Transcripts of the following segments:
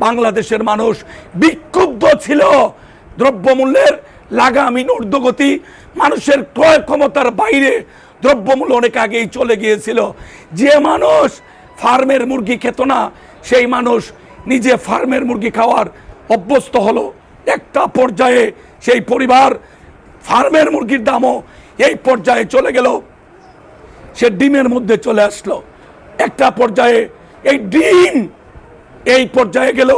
বাংলাদেশের মানুষ বিক্ষুব্ধ ছিল। দ্রব্যমূল্যের লাগামহীন ঊর্ধ্বগতি, মানুষের ক্রয় ক্ষমতার বাইরে দ্রব্যমূল্য অনেক আগেই চলে গিয়েছিল। যে মানুষ ফার্মের মুরগি খেত না, সেই মানুষ নিজে ফার্মের মুরগি খাওয়ার অভ্যস্ত হলো। একটা পর্যায়ে সেই পরিবার ফার্মের মুরগির দামও এই পর্যায়ে চলে গেল। সে ডিমের মধ্যে চলে আসলো। একটা পর্যায়ে এই ডিম এই পর্যায়ে গেল।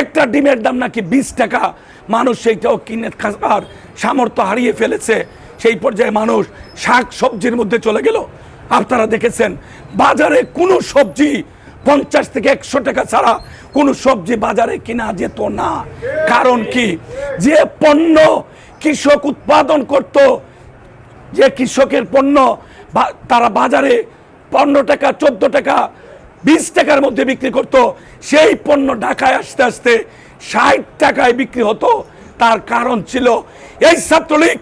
একটা ডিমের দাম নাকি বিশ টাকা। মানুষ সেইটাও কিনে খাবার সামর্থ্য হারিয়ে ফেলেছে। সেই পর্যায়ে মানুষ শাক সবজির মধ্যে চলে গেল। আপনারা দেখেছেন, বাজারে কোনো সবজি পঞ্চাশ থেকে একশো টাকা ছাড়া কোনো সবজি বাজারে কিনা যেত না। কারণ কি? যে পণ্য কৃষক উৎপাদন করত, যে কৃষকের পণ্য তারা বাজারে পনেরো টাকা, চোদ্দ টাকা বিশ টাকার মধ্যে বিক্রি করত। সেই পণ্য ঢাকায় আসতে আসতে ষাট টাকায় বিক্রি হতো। তার কারণ ছিল এই ছাত্রলীগ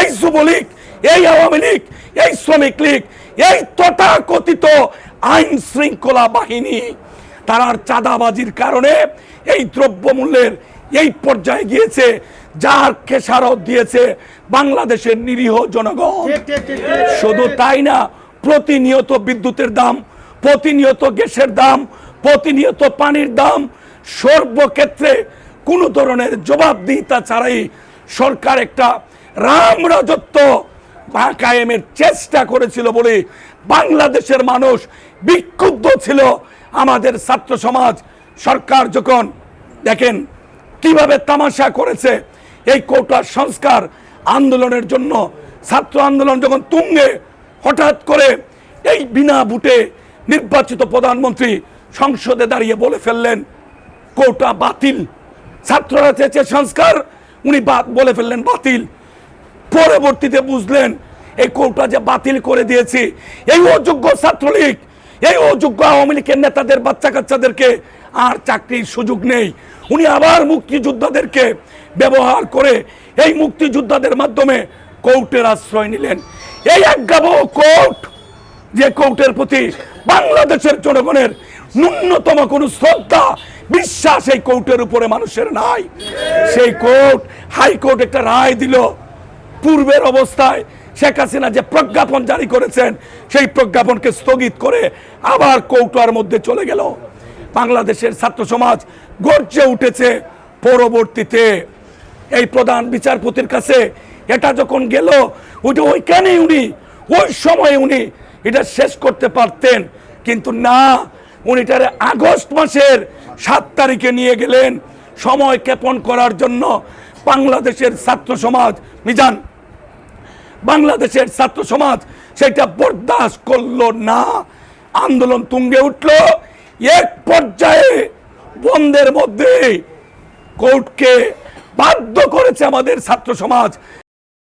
এই যুবলীগ এই আওয়ামী লীগ এই শ্রমিক লীগ এই তথাকথিত আইন শৃঙ্খলা বাহিনী। তারার চাঁদাবাজির কারণে এই দ্রব্যমূল্যের এই পর্যায়ে গিয়েছে যার খেসারত দিয়েছে বাংলাদেশের নিরীহ জনগণ। শুধু তাই না প্রতিনিয়ত বিদ্যুতের দাম প্রতিনিয়ত গ্যাসের দাম, প্রতিনিয়ত পানির দাম, সর্বক্ষেত্রে কোনো ধরনের জবাবদিহিতা ছাড়াই সরকার একটা রাম রাজত্ব কায়েমের চেষ্টা করেছিল বলে বাংলাদেশের মানুষ বিক্ষুব্ধ ছিল। আমাদের ছাত্র সমাজ, সরকার যখন দেখেন কীভাবে তামাশা করেছে এই কোটা সংস্কার আন্দোলনের জন্য, ছাত্র আন্দোলন যখন তুঙ্গে হঠাৎ করে এই বিনা ভোটে নির্বাচিত প্রধানমন্ত্রী সংসদে দাঁড়িয়ে বলে ফেললেন, কোটা বাতিল। ছাত্ররা চেয়েছে সংস্কার। উনি বলে ফেললেন, বাতিল। পরবর্তীতে বুঝলেন, এই কোটা যে বাতিল করে দিয়েছি, এই অযোগ্য ছাত্রলীগ, এই অযোগ্য আওয়ামী লীগের নেতাদের বাচ্চা কাচ্চাদেরকে আর চাকরির সুযোগ নেই। উনি আবার মুক্তিযোদ্ধাদেরকে ব্যবহার করে এই মুক্তিযোদ্ধাদের মাধ্যমে কোর্টের আশ্রয় নিলেন। এই একগাবো কোর্ট যে কোর্টের প্রতি বাংলাদেশের জনগণের ন্যূনতম কোনো শ্রদ্ধা, বিশ্বাস এই কোর্টের উপরে মানুষের নাই। সেই কোর্ট, হাইকোর্ট একটা রায় দিল। পূর্বের অবস্থায় শেখ হাসিনা যে প্রজ্ঞাপন জারি করেছেন, সেই প্রজ্ঞাপনকে স্থগিত করে আবার কৌটার মধ্যে চলে গেল। বাংলাদেশের ছাত্র সমাজ গর্জে উঠেছে পরবর্তীতে। এই প্রধান বিচারপতির কাছে এটা যখন গেল ওইটা ওইখানেই উনি, ওই সময় উনি এটা শেষ করতে পারতেন। কিন্তু না, উনি এটারে আগস্ট মাসের সাত তারিখে নিয়ে গেলেন সময় ক্ষেপণ করার জন্য বাংলাদেশের ছাত্র সমাজ। মিজান, বাংলাদেশের ছাত্র সমাজ সেটা বরদাস্ত করল না। আন্দোলন তুঙ্গে উঠল। এক পর্যায়ে বন্ধের মধ্যে কোর্টকে বাধ্য করেছে আমাদের ছাত্র সমাজ।